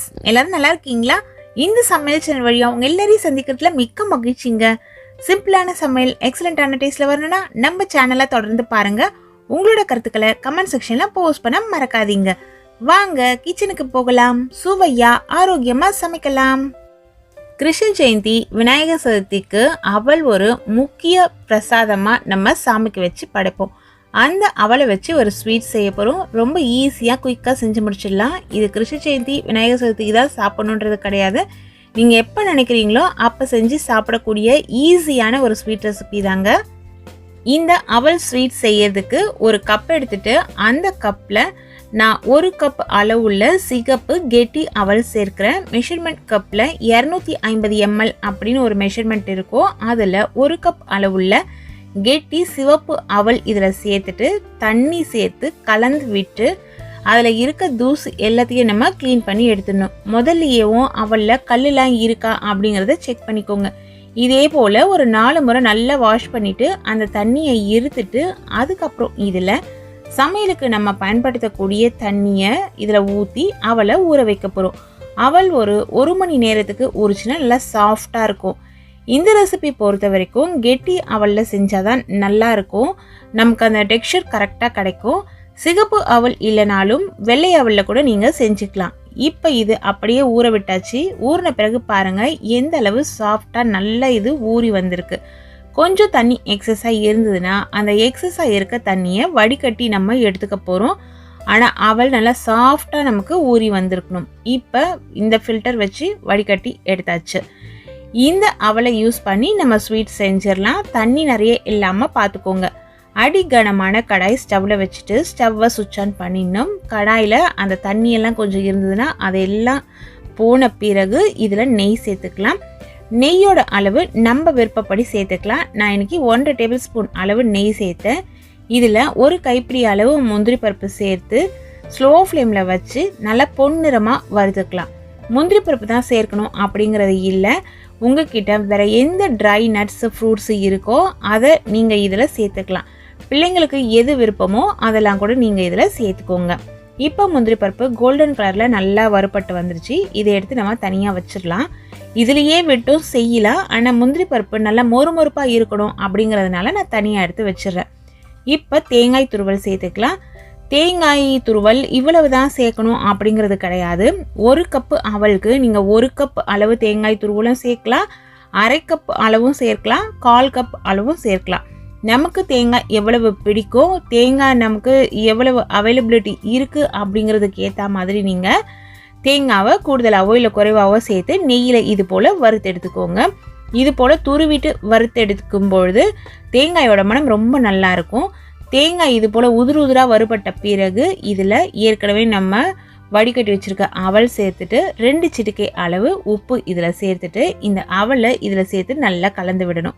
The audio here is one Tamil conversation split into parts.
ஃப்ரெண்ட்ஸ் எல்லாரும் நல்லா இருக்கீங்களா? இந்த சமையல் சேனல் வழியாக அவங்க எல்லாரையும் சந்திக்கிறதுல மிக்க மகிழ்ச்சிங்க. சிம்பிளான சமையல் எக்ஸலண்ட்டான டேஸ்ட்டில் வரணும்னா நம்ம சேனலை தொடர்ந்து பாருங்க. உங்களோட கருத்துக்களை கமெண்ட் செக்ஷனில் போஸ்ட் பண்ண மறக்காதீங்க. வாங்க கிச்சனுக்கு போகலாம். சுவையா ஆரோக்கியமா சமைக்கலாம். கிருஷ்ண ஜெயந்தி விநாயகர் சதுர்த்திக்கு அவள் ஒரு முக்கிய பிரசாதமாக நம்ம சாமிக்கு வச்சு படைப்போம். அந்த அவளை வச்சு ஒரு ஸ்வீட் செய்ய போகிறோம் ரொம்ப ஈஸியாக குயிக்காக செஞ்சு முடிச்சிடலாம். இது கிருஷ்ண ஜெயந்தி விநாயகர் சதுர்த்திக்கு தான் சாப்பிட்ணுன்றது கிடையாது. நீங்கள் எப்போ நினைக்கிறீங்களோ அப்போ செஞ்சு சாப்பிடக்கூடிய ஈஸியான ஒரு ஸ்வீட் ரெசிபி தாங்க. இந்த அவல் ஸ்வீட் செய்யறதுக்கு ஒரு கப் எடுத்துட்டு அந்த கப்பில் நான் ஒரு கப் அளவுள்ள சிகப்பு கெட்டி அவல் சேர்க்கிறேன். மெஷர்மெண்ட் கப்பில் இரநூத்தி ஐம்பது எம்எல் அப்படின்னு ஒரு மெஷர்மெண்ட் இருக்கும். அதில் ஒரு கப் அளவுள்ள கெட்டி சிவப்பு அவல் இதில் சேர்த்துட்டு தண்ணி சேர்த்து கலந்து விட்டு அதில் இருக்க தூசு எல்லாத்தையும் நம்ம க்ளீன் பண்ணி எடுத்துடணும். முதல்லையேவும் அவலில் கல்லுலாம் இருக்கா அப்படிங்கிறத செக் பண்ணிக்கோங்க. இதே போல் ஒரு நாலு முறை நல்லா வாஷ் பண்ணிவிட்டு அந்த தண்ணியை இருத்துட்டு அதுக்கப்புறம் இதில் சமையலுக்கு நம்ம பயன்படுத்தக்கூடிய தண்ணியை இதில் ஊற்றி அவளை ஊற வைக்க போகிறோம் அவள் ஒரு ஒரு மணி நேரத்துக்கு ஊறிச்சுன்னா நல்லா சாஃப்டாக இருக்கும். இந்த ரெசிபி பொறுத்த வரைக்கும் கெட்டி அவலில் செஞ்சால் தான் நல்லா இருக்கும் நமக்கு அந்த டெக்ஸ்சர் கரெக்டாக கிடைக்கும். சிகப்பு அவல் இல்லைனாலும் வெள்ளை அவலில் கூட நீங்கள் செஞ்சுக்கலாம். இப்போ இது அப்படியே ஊற விட்டாச்சு. ஊறின பிறகு பாருங்கள் எந்த அளவு சாஃப்டாக நல்லா இது ஊறி வந்திருக்கு. கொஞ்சம் தண்ணி எக்ஸஸாக இருந்ததுன்னா அந்த எக்ஸஸாக இருக்க தண்ணியை வடிகட்டி நம்ம எடுத்துக்க போகிறோம் ஆனால் அவள் நல்லா சாஃப்டாக நமக்கு ஊறி வந்திருக்கணும். இப்போ இந்த ஃபில்டர் வச்சு வடிகட்டி எடுத்தாச்சு. இந்த அவலை யூஸ் பண்ணி நம்ம ஸ்வீட் செஞ்சிடலாம். தண்ணி நிறைய இல்லாமல் பார்த்துக்கோங்க. அடி கனமான கடாய் ஸ்டவ்வில் வச்சுட்டு ஸ்டவ்வை சுவிட்ச் ஆன் பண்ணிடணும். கடாயில் அந்த தண்ணியெல்லாம் கொஞ்சம் இருந்ததுன்னா அதெல்லாம் போன பிறகு இதில் நெய் சேர்த்துக்கலாம். நெய்யோட அளவு நம்ம விருப்பப்படி சேர்த்துக்கலாம். நான் இன்னைக்கு ஒன்றரை டேபிள் ஸ்பூன் அளவு நெய் சேர்த்தேன். இதில் ஒரு கைப்பிடி அளவு முந்திரி பருப்பு சேர்த்து ஸ்லோ ஃப்ளேமில் வச்சு நல்லா பொன்னிறமாக வறுத்துக்கலாம். முந்திரி பருப்பு தான் சேர்க்கணும் அப்படிங்கிறது இல்லை. உங்ககிட்ட வேற எந்த ட்ரை நட்ஸ் ஃப்ரூட்ஸ் இருக்கோ அதை நீங்கள் இதில் சேர்த்துக்கலாம். பிள்ளைங்களுக்கு எது விருப்பமோ அதெல்லாம் கூட நீங்கள் இதில் சேர்த்துக்கோங்க. இப்போ முந்திரி பருப்பு கோல்டன் கலரில் நல்லா வறுபட்டு வந்துருச்சு. இதை எடுத்து நம்ம தனியாக வச்சிடலாம். இதுலேயே விட்டும் செய்யலாம் ஆனால் முந்திரி பருப்பு நல்லா மொறு மொறுப்பாக இருக்கணும் அப்படிங்கிறதுனால நான் தனியாக எடுத்து வச்சிடுறேன். இப்போ தேங்காய் துருவல் சேர்த்துக்கலாம். தேங்காய் துருவல் இவ்வளவு தான் சேர்க்கணும் அப்படிங்கிறது கிடையாது. ஒரு கப்பு அவளுக்கு நீங்கள் ஒரு கப் அளவு தேங்காய் துருவலும் சேர்க்கலாம் அரை கப் அளவும் சேர்க்கலாம் கால் கப் அளவும் சேர்க்கலாம். நமக்கு தேங்காய் எவ்வளவு பிடிக்கும் தேங்காய் நமக்கு எவ்வளவு அவைலபிலிட்டி இருக்குது அப்படிங்கிறதுக்கு ஏற்ற மாதிரி நீங்கள் தேங்காவை கூடுதலாகவோ இல்லை குறைவாகவோ சேர்த்து நெய்யில் இது போல் வறுத்து எடுத்துக்கோங்க. இது போல் துருவிட்டு வறுத்தெடுக்கும் பொழுது தேங்காயோட மனம் ரொம்ப நல்லா இருக்கும். தேங்காய் இது போல் உதிர் உதிராக வறுபட்ட பிறகு இதில் ஏற்கனவே நம்ம வடிகட்டி வச்சுருக்க அவல் சேர்த்துட்டு ரெண்டு சிட்டிக்கை அளவு உப்பு இதில் சேர்த்துட்டு இந்த அவலை இதில் சேர்த்து நல்லா கலந்து விடணும்.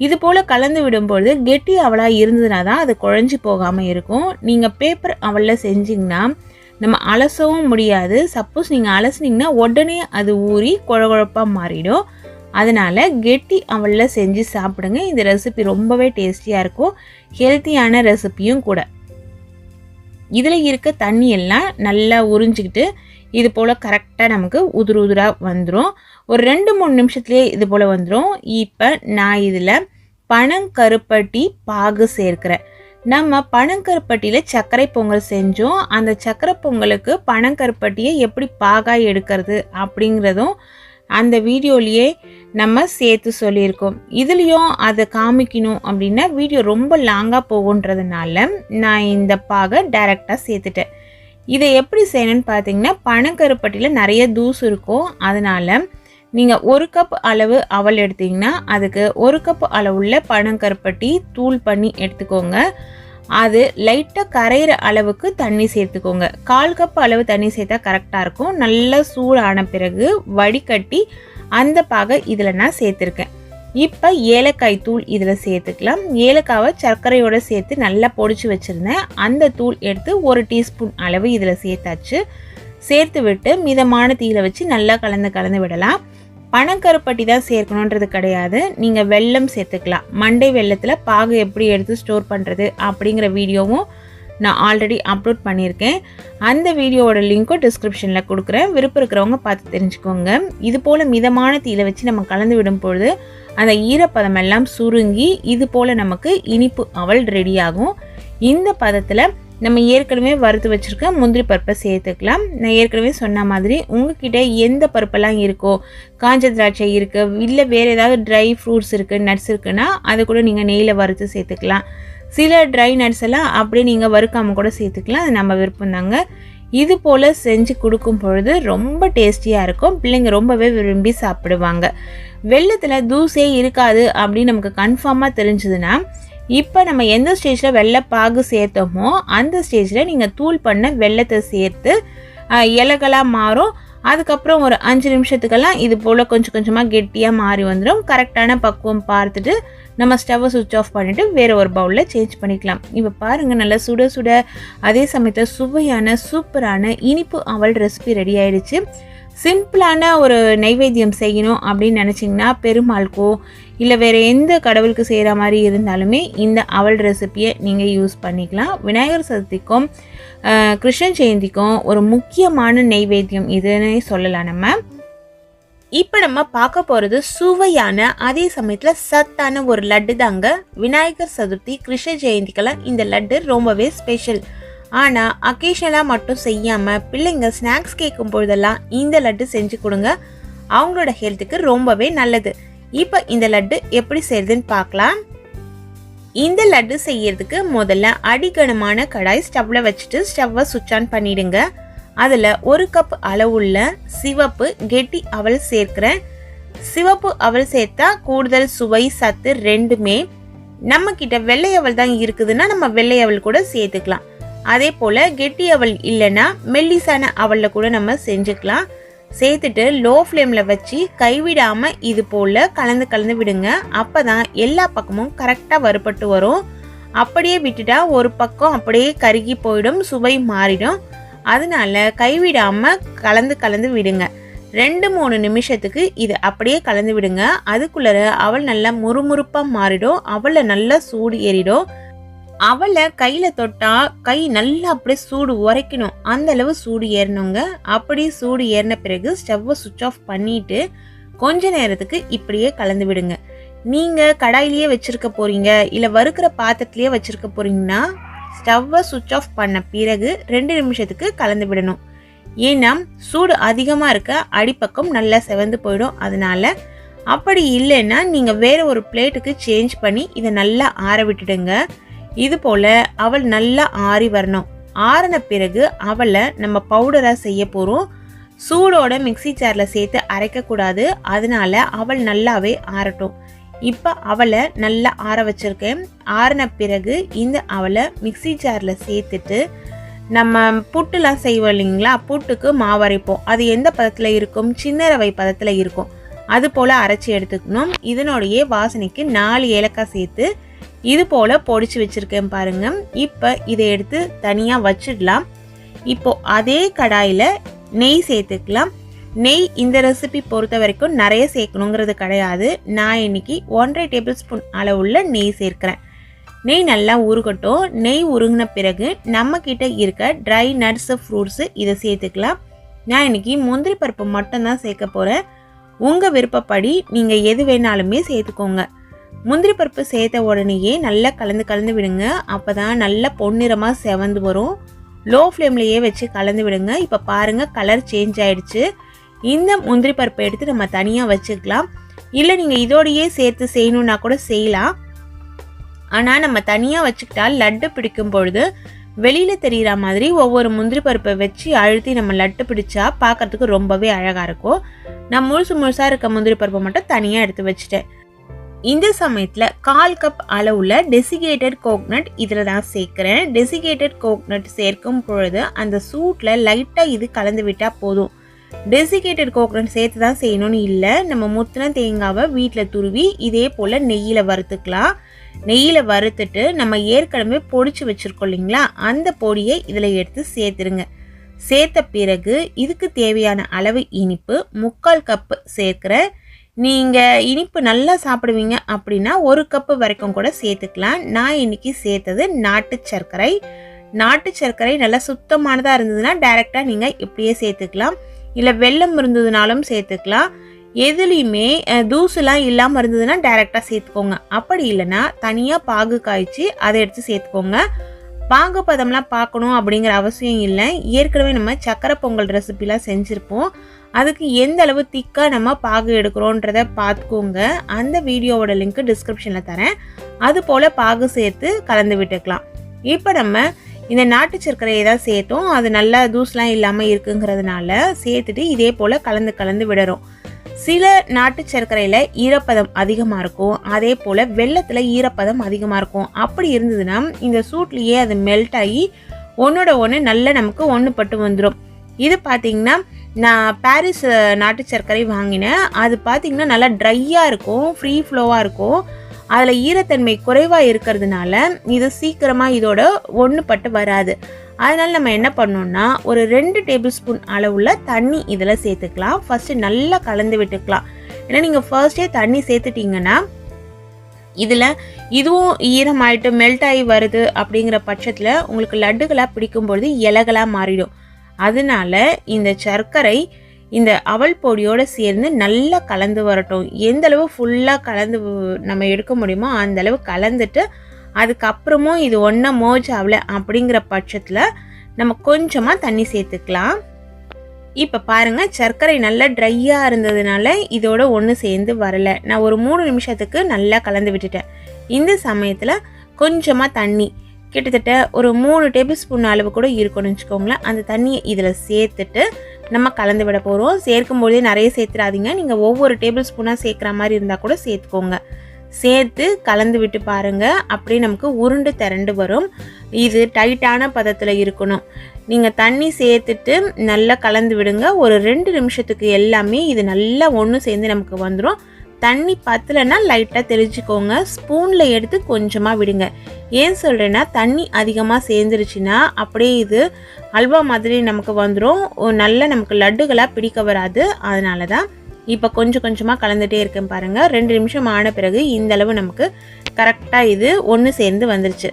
இது போல் கலந்து விடும்பொழுது கெட்டி அவலாக இருந்ததுனா தான் அது குழஞ்சி போகாமல் இருக்கும். நீங்கள் பேப்பர் அவலில் செஞ்சிங்கன்னா நம்ம அலசவும் முடியாது. சப்போஸ் நீங்கள் அலசினீங்கன்னா உடனே அது ஊறி குழகுழப்பாக மாறிடும். அதனால் கெட்டி அவளில் செஞ்சு சாப்பிடுங்க. இந்த ரெசிபி ரொம்பவே டேஸ்டியாக இருக்கும். ஹெல்த்தியான ரெசிபியும் கூட. இதில் இருக்க தண்ணி எல்லாம் நல்லா உறிஞ்சிக்கிட்டு இது போல் கரெக்டாக நமக்கு உதிர் உதிராக வந்துடும் ஒரு ரெண்டு மூணு நிமிஷத்துலேயே இது போல் வந்துடும் இப்போ நான் இதில் பனங்கருப்பட்டி பாகு சேர்க்கிறேன். நம்ம பனங்கருப்பட்டியில் சர்க்கரை பொங்கல் செஞ்சோம். அந்த சர்க்கரை பொங்கலுக்கு பனங்கருப்பட்டியை எப்படி பாகாய் எடுக்கிறது அப்படிங்கிறதும் அந்த வீடியோலேயே நம்ம சேர்த்து சொல்லியிருக்கோம். இதுலேயும் அதை காமிக்கணும் அப்படின்னா வீடியோ ரொம்ப லாங்காக போகுன்றதுனால நான் இந்த பாகை டைரெக்டாக சேர்த்துட்டேன். இதை எப்படி செய்யணும்னு பார்த்தீங்கன்னா பனங்கருப்பட்டியில் நிறைய தூசு இருக்கும். அதனால் நீங்கள் ஒரு கப் அளவு அவல் எடுத்தீங்கன்னா அதுக்கு ஒரு கப் அளவுள்ள பனங்கருப்பட்டி தூள் பண்ணி எடுத்துக்கோங்க. அது லைட்டாக கரையிற அளவுக்கு தண்ணி சேர்த்துக்கோங்க. கால் கப் அளவு தண்ணி சேர்த்தா கரெக்டாக இருக்கும். நல்லா சூடான பிறகு வடிகட்டி அந்த பாகை இதில் நான் சேர்த்துருக்கேன். இப்போ ஏலக்காய் தூள் இதில் சேர்த்துக்கலாம். ஏலக்காவை சர்க்கரையோடு சேர்த்து நல்லா பொடிச்சு வச்சுருந்தேன். அந்த தூள் எடுத்து ஒரு டீஸ்பூன் அளவு இதில் சேர்த்தாச்சு. சேர்த்து விட்டு மிதமான தீயில வச்சு நல்லா கலந்து கலந்து விடலாம். பனங்கருப்பட்டி தான் சேர்க்கணுன்றது கிடையாது. நீங்கள் வெள்ளம் சேர்த்துக்கலாம். மண்டை வெள்ளத்தில் பாகு எப்படி எடுத்து ஸ்டோர் பண்ணுறது அப்படிங்கிற வீடியோவும் நான் ஆல்ரெடி அப்லோட் பண்ணியிருக்கேன். அந்த வீடியோவோட லிங்க்கும் டிஸ்கிரிப்ஷனில் கொடுக்குறேன். விருப்பம் இருக்கிறவங்க பார்த்து தெரிஞ்சுக்கோங்க. இது போல் மிதமான தீயில வச்சு நம்ம கலந்து விடும் பொழுது அந்த ஈரப்பதம் எல்லாம் சுருங்கி இது போல் நமக்கு இனிப்பு அவல் ரெடி ஆகும். இந்த பதத்தில் நம்ம ஏற்கனவே வறுத்து வச்சுருக்க முந்திரி பருப்பை சேர்த்துக்கலாம். நான் ஏற்கனவே சொன்ன மாதிரி உங்ககிட்ட எந்த பருப்பெல்லாம் இருக்கோ காஞ்ச திராட்சை இருக்குது இல்லை வேறு ஏதாவது ட்ரை ஃப்ரூட்ஸ் இருக்குது நட்ஸ் இருக்குன்னா அதை கூட நீங்கள் நெய்யில் வறுத்து சேர்த்துக்கலாம். சில ட்ரை நட்ஸ் எல்லாம் அப்படியே நீங்கள் வறுக்காமல் கூட சேர்த்துக்கலாம். அது நம்ம விருப்பம் தாங்க. இது போல் செஞ்சு கொடுக்கும் பொழுது ரொம்ப டேஸ்டியாக இருக்கும். பிள்ளைங்க ரொம்பவே விரும்பி சாப்பிடுவாங்க. வெள்ளத்தில் தூசே இருக்காது அப்படின்னு நமக்கு கன்ஃபார்மாக தெரிஞ்சதுன்னா இப்போ நம்ம எந்த ஸ்டேஜில் வெள்ளை பாகு சேர்த்தோமோ அந்த ஸ்டேஜில் நீங்கள் தூள் பண்ண வெள்ளத்தை சேர்த்து இலகலாக மாறும். அதுக்கப்புறம் ஒரு அஞ்சு நிமிஷத்துக்கெல்லாம் இது போல் கொஞ்சம் கொஞ்சமாக கெட்டியாக மாறி வந்துடும் கரெக்டான பக்குவம் பார்த்துட்டு நம்ம ஸ்டவ்வை சுவிட்ச் ஆஃப் பண்ணிவிட்டு வேறு ஒரு பவுலில் சேஞ்ச் பண்ணிக்கலாம். இப்போ பாருங்கள் நல்லா சுட சுட அதே சமயத்தில் சுவையான சூப்பரான இனிப்பு அவல் ரெசிபி ரெடி ஆயிடுச்சு. சிம்பிளான ஒரு நைவேத்தியம் செய்யணும் அப்படின்னு நினச்சிங்கன்னா பெருமாளுக்கோ இல்லை வேறு எந்த கடவுளுக்கு செய்கிற மாதிரி இருந்தாலுமே இந்த அவல் ரெசிபியை நீங்கள் யூஸ் பண்ணிக்கலாம். விநாயகர் சதுர்த்திக்கும் கிருஷ்ணன் ஜெயந்திக்கும் ஒரு முக்கியமான நைவேத்தியம் இதுன்னு சொல்லலாம் நம்ம. இப்போ நம்ம பார்க்க போகிறது சுவையான அதே சமயத்தில் சத்தான ஒரு லட்டு தாங்க. விநாயகர் சதுர்த்தி கிருஷ்ண ஜெயந்திக்கெல்லாம் இந்த லட்டு ரொம்பவே ஸ்பெஷல் ஆனால் அக்கேஷனலாக மட்டும் செய்யாமல் பிள்ளைங்க ஸ்நாக்ஸ் கேட்கும் பொழுதெல்லாம் இந்த லட்டு செஞ்சு கொடுங்க. அவங்களோட ஹெல்த்துக்கு ரொம்பவே நல்லது. இப்போ இந்த லட்டு எப்படி செய்யுதுன்னு பார்க்கலாம். இந்த லட்டு செய்யறதுக்கு முதல்ல அடிக்கணமான கடாய் ஸ்டவ்வில் வச்சுட்டு ஸ்டவ்வை சுவிட்ச் ஆன் பண்ணிடுங்க. அதில் ஒரு கப் அளவுள்ள சிவப்பு கெட்டி அவல் சேர்க்கிறேன். சிவப்பு அவல் சேர்த்தா கூடுதல் சுவை சத்து ரெண்டுமே நம்ம கிட்ட வெள்ளை அவல் தான் இருக்குதுன்னா நம்ம வெள்ளை அவல் கூட சேர்த்துக்கலாம். அதே போல் கெட்டி அவல் இல்லைன்னா மெல்லிசான அவலில் கூட நம்ம செஞ்சுக்கலாம். சேர்த்துட்டு லோ ஃப்ளேமில் வச்சு கைவிடாமல் இது போல் கலந்து கலந்து விடுங்க. அப்போ தான் எல்லா பக்கமும் கரெக்டாக வறுபட்டு வரும். அப்படியே விட்டுட்டா ஒரு பக்கம் அப்படியே கருகி போயிடும் சுவை மாறிடும். அதனால கைவிடாமல் கலந்து கலந்து விடுங்க. ரெண்டு மூணு நிமிஷத்துக்கு இது அப்படியே கலந்து விடுங்க. அதுக்குள்ளே அவள் நல்லா முறுமுறுப்பாக மாறிடும் அவளை நல்லா சூடு ஏறிடும். அவளை கையில் தொட்டா கை நல்லா அப்படியே சூடு உரைக்கணும். அந்த அளவு சூடு ஏறணுங்க. அப்படி சூடு ஏறின பிறகு ஸ்டவ்வை சுவிட்ச் ஆஃப் பண்ணிட்டு கொஞ்ச நேரத்துக்கு இப்படியே கலந்து விடுங்க. நீங்கள் கடாயிலேயே வச்சுருக்க போகிறீங்க இல்லை வறுக்கிற பாத்திரத்துலேயே வச்சுருக்க போகிறீங்கன்னா ஸ்டவ்வை சுவிட்ச் ஆஃப் பண்ண பிறகு ரெண்டு நிமிஷத்துக்கு கலந்து விடணும். ஏன்னா சூடு அதிகமாக இருக்க அடிப்பக்கம் நல்லா செவந்து போயிடும். அதனால் அப்படி இல்லைன்னா நீங்கள் வேறு ஒரு பிளேட்டுக்கு சேஞ்ச் பண்ணி இதை நல்லா ஆற விட்டுடுங்க. இது போல் அவள் நல்லா ஆறி வரணும். ஆறின பிறகு அவளை நம்ம பவுடராக செய்ய போகிறோம் சூடோட மிக்ஸி ஜாரில் சேர்த்து அரைக்கக்கூடாது அதனால அவள் நல்லாவே ஆறட்டும். இப்போ அவளை நல்லா ஆற வச்சிருக்கேன். ஆறின பிறகு இந்த அவளை மிக்ஸி ஜாரில் சேர்த்துட்டு நம்ம புட்டுலாம் செய்வோம் இல்லைங்களா? புட்டுக்கு மாவு அரைப்போம். அது எந்த பதத்தில் இருக்கும்? சின்ன ரவை பதத்தில் இருக்கும். அது போல் அரைச்சி எடுத்துக்கணும். இதனுடைய வாசனைக்கு நாலு ஏலக்காய் சேர்த்து இது போல் பொடிச்சு வச்சுருக்கேன் பாருங்க. இப்போ இதை எடுத்து தனியாக வச்சிடலாம். இப்போது அதே கடாயில் நெய் சேர்த்துக்கலாம். நெய் இந்த ரெசிபி பொறுத்த வரைக்கும் நிறைய சேர்க்கணுங்கிறது கிடையாது. நான் இன்னைக்கு ஒன்றரை டேபிள் ஸ்பூன் அளவுள்ள நெய் சேர்க்குறேன். நெய் நல்லா உருகட்டும். நெய் உருகின பிறகு நம்மக்கிட்ட இருக்க ட்ரை நட்ஸு ஃப்ரூட்ஸு இதை சேர்த்துக்கலாம். நான் இன்னைக்கு முந்திரி பருப்பு மட்டும்தான் சேர்க்க போகிறேன் உங்கள் விருப்பப்படி நீங்கள் எது வேணாலுமே சேர்த்துக்கோங்க. முந்திரி பருப்பு சேர்த்த உடனேயே நல்லா கலந்து கலந்து விடுங்க. அப்போ தான் நல்லா பொன்னிறமாக செவந்து வரும். லோ ஃப்ளேம்லேயே வச்சு கலந்து விடுங்க. இப்போ பாருங்கள் கலர் சேஞ்ச் ஆகிடுச்சு இந்த முந்திரி பருப்பை எடுத்து நம்ம தனியாக வச்சுக்கலாம். இல்லை நீங்கள் இதோடையே சேர்த்து செய்யணுன்னா கூட செய்யலாம். ஆனால் நம்ம தனியாக வச்சுக்கிட்டா லட்டு பிடிக்கும் பொழுது வெளியில் தெரிகிற மாதிரி ஒவ்வொரு முந்திரி பருப்பை வச்சு அழுத்தி நம்ம லட்டு பிடிச்சா பார்க்கறதுக்கு ரொம்பவே அழகாக இருக்கும். நான் முழுசு முழுசாக இருக்க முந்திரி பருப்பை மட்டும் தனியாக எடுத்து வச்சுட்டேன். இந்த சமயத்தில் கால் கப் அளவில் டெசிகேட்டட் கோக்னட் இதில் தான் சேர்க்குறேன். டெசிகேட்டட் கோக்னட் சேர்க்கும் பொழுது அந்த சூட்டில் லைட்டாக இது கலந்து விட்டால் போதும். டெசிகேட்டட் கோகனட் சேர்த்து தான் செய்யணும்னு இல்லை. நம்ம முத்தின தேங்காவை வீட்டில் துருவி இதே போல் நெய்யில் வறுத்துக்கலாம். நெய்யில் வறுத்துட்டு நம்ம ஏற்கனவே பொடிச்சு வச்சுருக்கோம் இல்லைங்களா? அந்த பொடியை இதில் எடுத்து சேர்த்துருங்க. சேர்த்த பிறகு இதுக்கு தேவையான அளவு இனிப்பு முக்கால் கப்பு சேர்க்குறேன் நீங்கள் இனிப்பு நல்லா சாப்பிடுவீங்க அப்படின்னா ஒரு கப்பு வரைக்கும் கூட சேர்த்துக்கலாம். நான் இன்றைக்கி சேர்த்தது நாட்டு சர்க்கரை. நாட்டு சர்க்கரை நல்லா சுத்தமானதாக இருந்ததுன்னா டைரெக்டாக நீங்கள் இப்படியே சேர்த்துக்கலாம். இல்லை வெள்ளம் இருந்ததுனாலும் சேர்த்துக்கலாம். எதுலேயுமே தூசுலாம் இல்லாமல் இருந்ததுன்னா டைரெக்டாக சேர்த்துக்கோங்க. அப்படி இல்லைன்னா தனியாக பாகு காய்ச்சி அதை எடுத்து சேர்த்துக்கோங்க. பாகு பதம்லாம் பார்க்கணும் அப்படிங்கிற அவசியம் இல்லை. ஏற்கனவே நம்ம சக்கரை பொங்கல் ரெசிபிலாம் செஞ்சுருப்போம். அதுக்கு எந்த அளவு திக்காக நம்ம பாகு எடுக்கிறோன்றத பார்த்துக்கோங்க. அந்த வீடியோவோட லிங்க் டிஸ்கிரிப்ஷனில் தரேன். அது போல் பாகு சேர்த்து கலந்து விட்டுக்கலாம். இப்போ நம்ம இந்த நாட்டு சர்க்கரையை தான் சேர்த்தோம். அது நல்லா தூசுலாம் இல்லாமல் இருக்குங்கிறதுனால சேர்த்துட்டு இதே போல் கலந்து கலந்து விடுறோம். சில நாட்டு சர்க்கரையில் ஈரப்பதம் அதிகமாக இருக்கும். அதே போல் வெள்ளத்தில் ஈரப்பதம் அதிகமாக இருக்கும். அப்படி இருந்ததுன்னா இந்த சூட்லேயே அது மெல்ட் ஆகி ஒன்றோட ஒன்று நல்ல நமக்கு ஒன்று பட்டு வந்துடும் இது பார்த்தீங்கன்னா நான் பாரிஸ் நாட்டு சர்க்கரை வாங்கினேன். அது பார்த்திங்கன்னா நல்லா ட்ரையாக இருக்கும் ஃப்ரீ ஃப்ளோவாக இருக்கும். அதில் ஈரத்தன்மை குறைவாக இருக்கிறதுனால இது சீக்கிரமாக இதோட ஒன்று பட்டு வராது. அதனால் நம்ம என்ன பண்ணோம்னா ஒரு ரெண்டு டேபிள் ஸ்பூன் அளவுள்ள தண்ணி இதில் சேர்த்துக்கலாம். ஃபஸ்ட்டு நல்லா கலந்து விட்டுக்கலாம். ஏன்னா நீங்கள் ஃபர்ஸ்டே தண்ணி சேர்த்துட்டிங்கன்னா இதில் இதுவும் ஈரமாயிட்டு மெல்ட் ஆகி வருது அப்படிங்கிற பட்சத்தில் உங்களுக்கு லட்டுகளாக பிடிக்கும்பொழுது இலகலாக மாறிடும். அதனால இந்த சர்க்கரை இந்த அவல் பொடியோடு சேர்ந்து நல்லா கலந்து வரட்டும். எந்த அளவு ஃபுல்லாக கலந்து நம்ம எடுக்க முடியுமோ அந்தளவு கலந்துட்டு அதுக்கப்புறமும் இது ஒன்றா மோஜ் ஆகல அப்படிங்கிற பட்சத்தில் நம்ம கொஞ்சமாக தண்ணி சேர்த்துக்கலாம். இப்போ பாருங்க சர்க்கரை நல்லா ட்ரையாக இருந்ததுனால இதோட ஒன்று சேர்ந்து வரலை. நான் ஒரு மூணு நிமிஷத்துக்கு நல்லா கலந்து விட்டுட்டேன். இந்த சமயத்தில் கொஞ்சமாக தண்ணி கிட்டத்தட்ட ஒரு மூணு டேபிள் ஸ்பூன் அளவு கூட இருக்கும்னு வச்சுக்கோங்களேன். அந்த தண்ணியை இதில் சேர்த்துட்டு நம்ம கலந்து விட போகிறோம் சேர்க்கும்போதே நிறைய சேர்த்துறாதீங்க நீங்கள் ஒவ்வொரு டேபிள் ஸ்பூனாக சேர்க்குற மாதிரி இருந்தால் கூட சேர்த்துக்கோங்க. சேர்த்து கலந்து விட்டு பாருங்கள் அப்படியே நமக்கு உருண்டு திரண்டு வரும். இது டைட்டான பதத்தில் இருக்கணும். நீங்கள் தண்ணி சேர்த்துட்டு நல்லா கலந்து விடுங்க. ஒரு ரெண்டு நிமிஷத்துக்கு எல்லாமே இது நல்லா ஒன்று சேர்ந்து நமக்கு வந்துடும் தண்ணி பத்தலைன்னா லைட்டாக தெளிச்சுக்கோங்க. ஸ்பூனில் எடுத்து கொஞ்சமாக விடுங்க. ஏன் சொல்கிறேன்னா தண்ணி அதிகமாக சேர்ந்துருச்சுன்னா அப்படியே இது அல்வா மாதிரி நமக்கு வந்துடும் நல்ல நமக்கு லட்டுகளாக பிடிக்க வராது. அதனால தான் இப்போ கொஞ்சம் கொஞ்சமாக கலந்துகிட்டே இருக்கேன் பாருங்கள் ரெண்டு நிமிஷம் ஆன பிறகு இந்த அளவு நமக்கு கரெக்டாக இது ஒன்று சேர்ந்து வந்துருச்சு.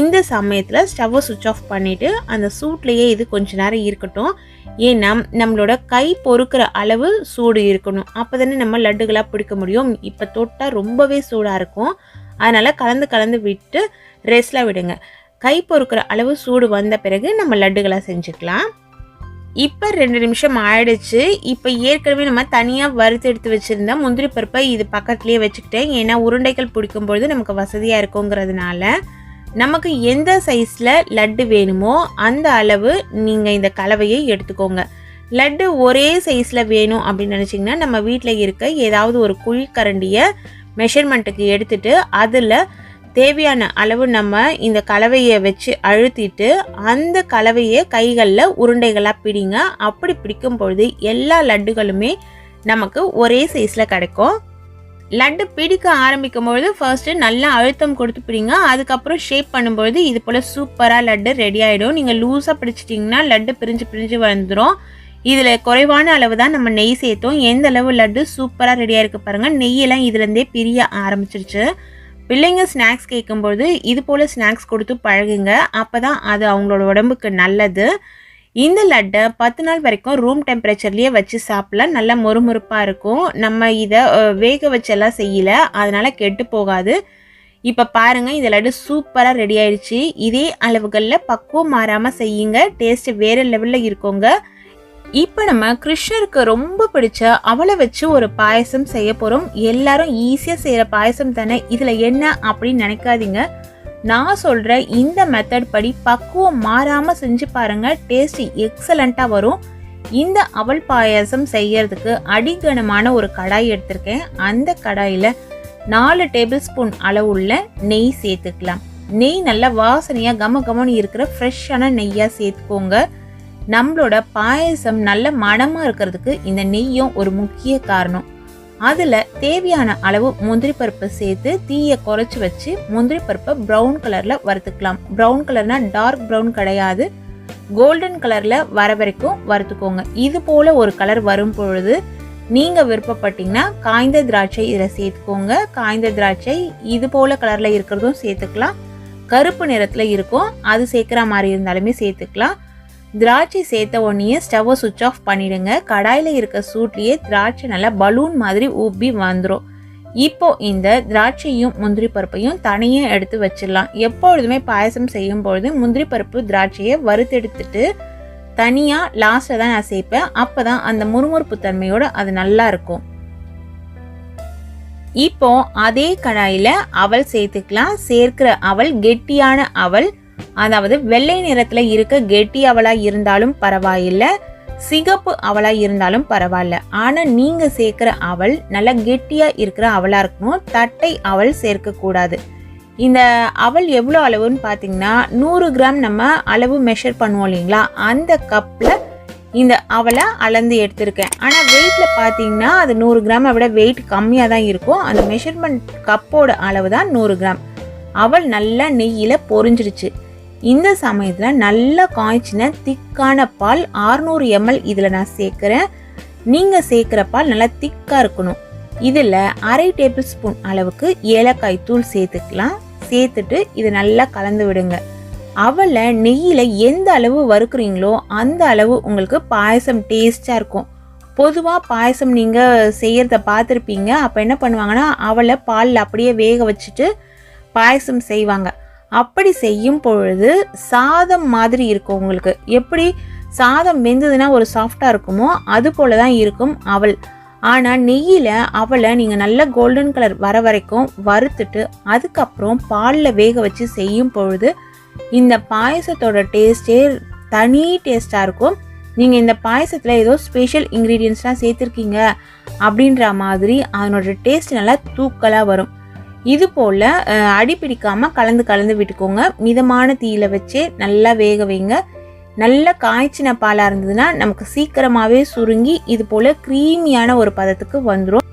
இந்த சமயத்தில் ஸ்டவ்வை சுவிட்ச் ஆஃப் பண்ணிவிட்டு அந்த சூட்லேயே இது கொஞ்ச நேரம் இருக்கட்டும். ஏன்னா நம்மளோட கை பொறுக்கிற அளவு சூடு இருக்கணும். அப்போ தானே நம்ம லட்டுகளாக பிடிக்க முடியும். இப்போ தொட்டால் ரொம்பவே சூடாக இருக்கும். அதனால் கலந்து கலந்து விட்டு ரெஸ்ட்டில் விடுங்க. கை பொறுக்கிற அளவு சூடு வந்த பிறகு நம்ம லட்டுகளாக செஞ்சுக்கலாம். இப்போ ரெண்டு நிமிஷம் ஆயிடுச்சு. இப்போ ஏற்கனவே நம்ம தனியாக வறுத்து எடுத்து வச்சுருந்தா முந்திரி பருப்பை இது பக்கத்துலேயே வச்சுக்கிட்டேன். ஏன்னா உருண்டைகள் பிடிக்கும்பொழுது நமக்கு வசதியாக இருக்குங்கிறதுனால நமக்கு எந்த சைஸில் லட்டு வேணுமோ அந்த அளவு நீங்கள் இந்த கலவையை எடுத்துக்கோங்க. லட்டு ஒரே சைஸில் வேணும் அப்படின்னு நினச்சிங்கன்னா நம்ம வீட்டில் இருக்க ஏதாவது ஒரு குழிக்கரண்டியை மெஷர்மெண்ட்டுக்கு எடுத்துகிட்டு அதில் தேவையான அளவு நம்ம இந்த கலவையை வச்சு அழுத்திட்டு அந்த கலவையை கைகளில் உருண்டைகளாக பிடிங்க. அப்படி பிடிக்கும் பொழுது எல்லா லட்டுகளுமே நமக்கு ஒரே சைஸில் கிடைக்கும். லட்டு பிடிக்க ஆரம்பிக்கும் பொழுது ஃபர்ஸ்ட்டு நல்லா அழுத்தம் கொடுத்து பிடிங்க. அதுக்கப்புறம் ஷேப் பண்ணும்பொழுது இது போல் சூப்பராக லட்டு ரெடி ஆகிடும் நீங்கள் லூஸாக பிடிச்சிட்டிங்கன்னா லட்டு பிரிஞ்சு பிரிஞ்சு வந்துடும் இதில் குறைவான அளவு தான் நம்ம நெய் சேர்த்தோம். எந்த அளவு லட்டு சூப்பராக ரெடியாக இருக்குது பாருங்கள் நெய்யெல்லாம் இதுலேருந்தே பிரிய ஆரம்பிச்சிருச்சு. பிள்ளைங்க ஸ்நாக்ஸ் கேட்கும்போது இது போல் ஸ்நாக்ஸ் கொடுத்து பழகுங்க. அப்போ தான் அது அவங்களோட உடம்புக்கு நல்லது. இந்த லட்டை பத்து நாள் வரைக்கும் ரூம் டெம்பரேச்சர்லேயே வச்சு சாப்பிடலாம். நல்லா மொறுமொறுப்பாக இருக்கும். நம்ம இதை வேக வச்செல்லாம் செய்யல. அதனால் கெட்டு போகாது. இப்போ பாருங்கள் இந்த லட்டு சூப்பராக ரெடி ஆயிடுச்சு. இதே அளவுகளில் பக்குவம் மாறாமல் செய்யுங்க. டேஸ்ட்டு வேறு லெவலில் இருக்கோங்க. இப்போ நம்ம கிருஷ்ணருக்கு ரொம்ப பிடிச்ச அவளை வச்சு ஒரு பாயசம் செய்ய போகிறோம் எல்லாரும் ஈஸியாக செய்கிற பாயசம் தானே? இதில் என்ன அப்படின்னு நினைக்காதீங்க. நான் சொல்கிற இந்த மெத்தட் படி பக்குவம் மாறாமல் செஞ்சு பாருங்கள் டேஸ்ட் எக்ஸலண்ட்டாக வரும். இந்த அவல் பாயாசம் செய்யறதுக்கு அடிகனமான ஒரு கடாய் எடுத்திருக்கேன். அந்த கடாயில் நாலு டேபிள் ஸ்பூன் அளவுள்ள நெய் சேர்த்துக்கலாம். நெய் நல்லா வாசனையாக கம கமன்னு இருக்கிற ஃப்ரெஷ்ஷான நெய்யாக சேர்த்துக்கோங்க. நம்மளோட பாயசம் நல்ல மணமாக இருக்கிறதுக்கு இந்த நெய்யும் ஒரு முக்கிய காரணம். அதில் தேவையான அளவு முந்திரி பருப்பு சேர்த்து தீயை குறைச்சி வச்சு முந்திரி பருப்பை ப்ரௌன் கலரில் வறுத்துக்கலாம். ப்ரௌன் கலர்னா டார்க் ப்ரௌன் கிடையாது. கோல்டன் கலரில் வர வரைக்கும் வறுத்துக்கோங்க. இது போல் ஒரு கலர் வரும் பொழுது நீங்கள் விருப்பப்பட்டீங்கன்னா காய்ந்த திராட்சை இதில் சேர்த்துக்கோங்க. காய்ந்த திராட்சை இது போல் கலரில் இருக்கிறதும் சேர்த்துக்கலாம். கருப்பு நிறத்தில் இருக்கும். அது சேர்க்குற மாதிரி இருந்தாலுமே சேர்த்துக்கலாம். திராட்சை சேர்த்த உடனே ஸ்டவ்வை சுவிட்ச் ஆஃப் பண்ணிடுங்க. கடாயில் இருக்க சூட்லேயே திராட்சை நல்லா பலூன் மாதிரி ஊப்பி வந்துடும் இப்போ இந்த திராட்சையும் முந்திரி பருப்பையும் தனியாக எடுத்து வச்சிடலாம். எப்பொழுதுமே பாயசம் செய்யும் பொழுது முந்திரி பருப்பு திராட்சையை வறுத்தெடுத்துட்டு தனியாக லாஸ்ட்டில் தான் நான் சேர்ப்பேன். அப்போ தான் அந்த முறுமுறுப்பு தன்மையோட அது நல்லா இருக்கும். இப்போ அதே கடாயில் அவல் சேர்த்துக்கலாம். சேர்க்கிற அவல் கெட்டியான அவல் அதாவது வெள்ளை நிறத்தில் இருக்க கெட்டி அவளாக இருந்தாலும் பரவாயில்லை சிகப்பு அவளாக இருந்தாலும் பரவாயில்ல. ஆனால் நீங்கள் சேர்க்குற அவல் நல்லா கெட்டியாக இருக்கிற அவலாக இருக்கணும் தட்டை அவல் சேர்க்கக்கூடாது இந்த அவல் எவ்வளோ அளவுன்னு பார்த்தீங்கன்னா நூறு கிராம் நம்ம அளவு மெஷர் பண்ணுவோம் இல்லைங்களா? அந்த கப்பில் இந்த அவலை அளந்து எடுத்திருக்கேன். ஆனால் வெயிட்டில் பார்த்தீங்கன்னா அது நூறு கிராமை விட வெயிட் கம்மியாக தான் இருக்கும். அந்த மெஷர்மெண்ட் கப்போட அளவு தான் நூறு கிராம். அவள் நல்லா நெய்யில் பொறிஞ்சிருச்சு இந்த சமயத்தில் நல்லா காய்ச்சின திக்கான பால் ஆறுநூறு எம்எல் இதில் நான் சேர்க்குறேன். நீங்கள் சேர்க்குற பால் நல்லா திக்காக இருக்கணும். இதில் அரை டேபிள் ஸ்பூன் அளவுக்கு ஏலக்காய் தூள் சேர்த்துக்கலாம். சேர்த்துட்டு இதை நல்லா கலந்து விடுங்க. அவளை நெய்யில் எந்த அளவு வறுக்குறீங்களோ அந்த அளவு உங்களுக்கு பாயசம் டேஸ்டாக இருக்கும். பொதுவாக பாயசம் நீங்கள் செய்கிறத பார்த்துருப்பீங்க. அப்போ என்ன பண்ணுவாங்கன்னா அவளை பாலில் அப்படியே வேக வச்சுட்டு பாயசம் செய்வாங்க. அப்படி செய்யும் பொழுது சாதம் மாதிரி இருக்கும் உங்களுக்கு. எப்படி? சாதம் வெந்ததுன்னா ஒரு சாஃப்டாக இருக்குமோ அது போல தான் இருக்கும் அவள் ஆனால் நெய்யில் அவளை நீங்கள் நல்ல கோல்டன் கலர் வர வரைக்கும் வறுத்துட்டு அதுக்கப்புறம் பாலில் வேக வச்சு செய்யும் பொழுது இந்த பாயசத்தோட டேஸ்டே தனி டேஸ்ட்டாக இருக்கும். நீங்கள் இந்த பாயசத்தில் ஏதோ ஸ்பெஷல் இன்க்ரீடியன்ஸ்லாம் சேர்த்துருக்கீங்க அப்படின்ற மாதிரி அதனோட டேஸ்ட் நல்லா தூக்கலாக வரும். இது போல் அடி பிடிக்காமல் கலந்து கலந்து விட்டுக்கோங்க. மிதமான தீயில வச்சு நல்லா வேக வைங்க. நல்லா காய்ச்சின பாலாக இருந்ததுன்னா நமக்கு சீக்கிரமாகவே சுருங்கி இது போல் க்ரீமியான ஒரு பதத்துக்கு வந்துடும்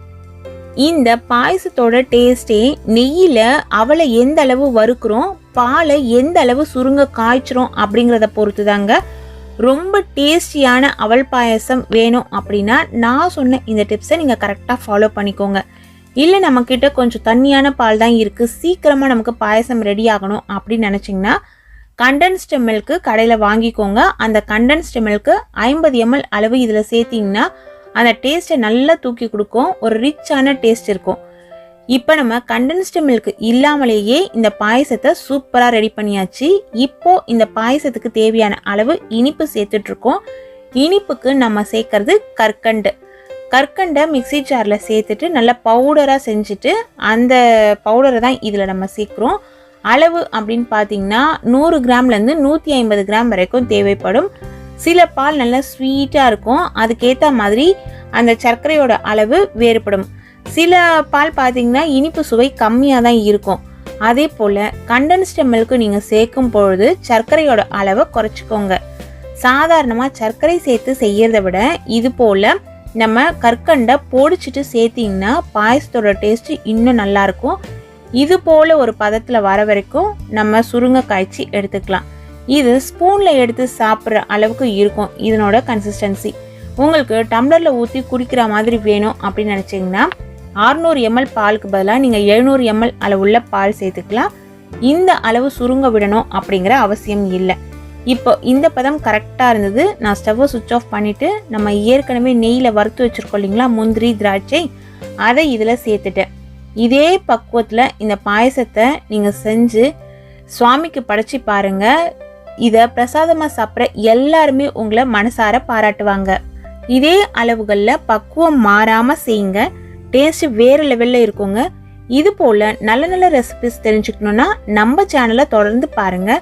இந்த பாயசத்தோட டேஸ்டே நெய்யில் அவளை எந்த அளவு வறுக்கிறோம் பாலை எந்த அளவு சுருங்க காய்ச்சிரும் அப்படிங்கிறத பொறுத்து தாங்க ரொம்ப டேஸ்டியான அவல் பாயசம் வேணும் அப்படின்னா நான் சொன்ன இந்த டிப்ஸை நீங்கள் கரெக்டாக ஃபாலோ பண்ணிக்கோங்க. இல்லை நம்மக்கிட்ட கொஞ்சம் தண்ணியான பால் தான் இருக்குது சீக்கிரமாக நமக்கு பாயசம் ரெடி ஆகணும் அப்படின்னு நினச்சிங்கன்னா கண்டென்ஸ்டு மில்க்கு கடையில் வாங்கிக்கோங்க. அந்த கண்டென்ஸ்டு மில்க்கு ஐம்பது எம்எல் அளவு இதில் சேர்த்திங்கன்னா அந்த டேஸ்ட்டை நல்லா தூக்கி கொடுக்கும். ஒரு ரிச்சான டேஸ்ட் இருக்கும். இப்போ நம்ம கண்டென்ஸ்டு மில்க் இல்லாமலேயே இந்த பாயசத்தை சூப்பராக ரெடி பண்ணியாச்சு. இப்போ இந்த பாயசத்துக்கு தேவையான அளவு இனிப்பு சேர்த்துட்ருக்கோம் இனிப்புக்கு நம்ம சேர்க்கறது கற்கண்டு. கற்கண்டை மிக்சி ஜாரில் சேர்த்துட்டு நல்லா பவுடராக செஞ்சுட்டு அந்த பவுடரை தான் இதில் நம்ம சேர்க்குறோம். அளவு அப்படின்னு பார்த்தீங்கன்னா நூறு கிராம்லேருந்து நூற்றி ஐம்பது கிராம் வரைக்கும் தேவைப்படும். சில பால் நல்லா ஸ்வீட்டாக இருக்கும். அதுக்கேற்ற மாதிரி அந்த சர்க்கரையோட அளவு வேறுபடும். சில பால் பார்த்தீங்கன்னா இனிப்பு சுவை கம்மியாக தான் இருக்கும். அதே போல் கண்டென்ஸ்டு மில்க்கு நீங்கள் சேர்க்கும் பொழுது சர்க்கரையோட அளவை குறைச்சிக்கோங்க. சாதாரணமாக சர்க்கரை சேர்த்து செய்கிறத விட இது போல் நம்ம கற்கண்டை பொடிச்சிட்டு சேர்த்திங்கன்னா பாயசத்தோட டேஸ்ட்டு இன்னும் நல்லாயிருக்கும். இது போல் ஒரு பதத்தில் வர வரைக்கும் நம்ம சுருங்க காய்ச்சி எடுத்துக்கலாம். இது ஸ்பூனில் எடுத்து சாப்பிட்ற அளவுக்கு இருக்கும் இதனோட கன்சிஸ்டன்சி உங்களுக்கு டம்ளரில் ஊற்றி குடிக்கிற மாதிரி வேணும் அப்படின்னு நினச்சிங்கன்னா அறுநூறு எம்எல் பாலுக்கு பதிலாக நீங்கள் எழுநூறு எம்எல் அளவுள்ள பால் சேர்த்துக்கலாம். இந்த அளவு சுருங்க விடணும் அப்படிங்கிற அவசியம் இல்லை. இப்போ இந்த பதம் கரெக்டாக இருந்தது. நான் ஸ்டவ்வை சுவிட்ச் ஆஃப் பண்ணிவிட்டு நம்ம ஏற்கனவே நெய்யில் வறுத்து வச்சுருக்கோம் இல்லைங்களா முந்திரி திராட்சை அதை இதில் சேர்த்துட்டேன். இதே பக்குவத்தில் இந்த பாயசத்தை நீங்கள் செஞ்சு சுவாமிக்கு படைச்சி பாருங்கள் இதை பிரசாதமாக சாப்பிட்ற எல்லாருமே உங்களை மனசார பாராட்டுவாங்க. இதே அளவுகளில் பக்குவம் மாறாமல் செய்யுங்க. டேஸ்ட் வேறு லெவலில் இருக்குங்க. இது போல் நல்ல நல்ல ரெசிபிஸ் தெரிஞ்சுக்கணுன்னா நம்ம சேனலை தொடர்ந்து பாருங்கள்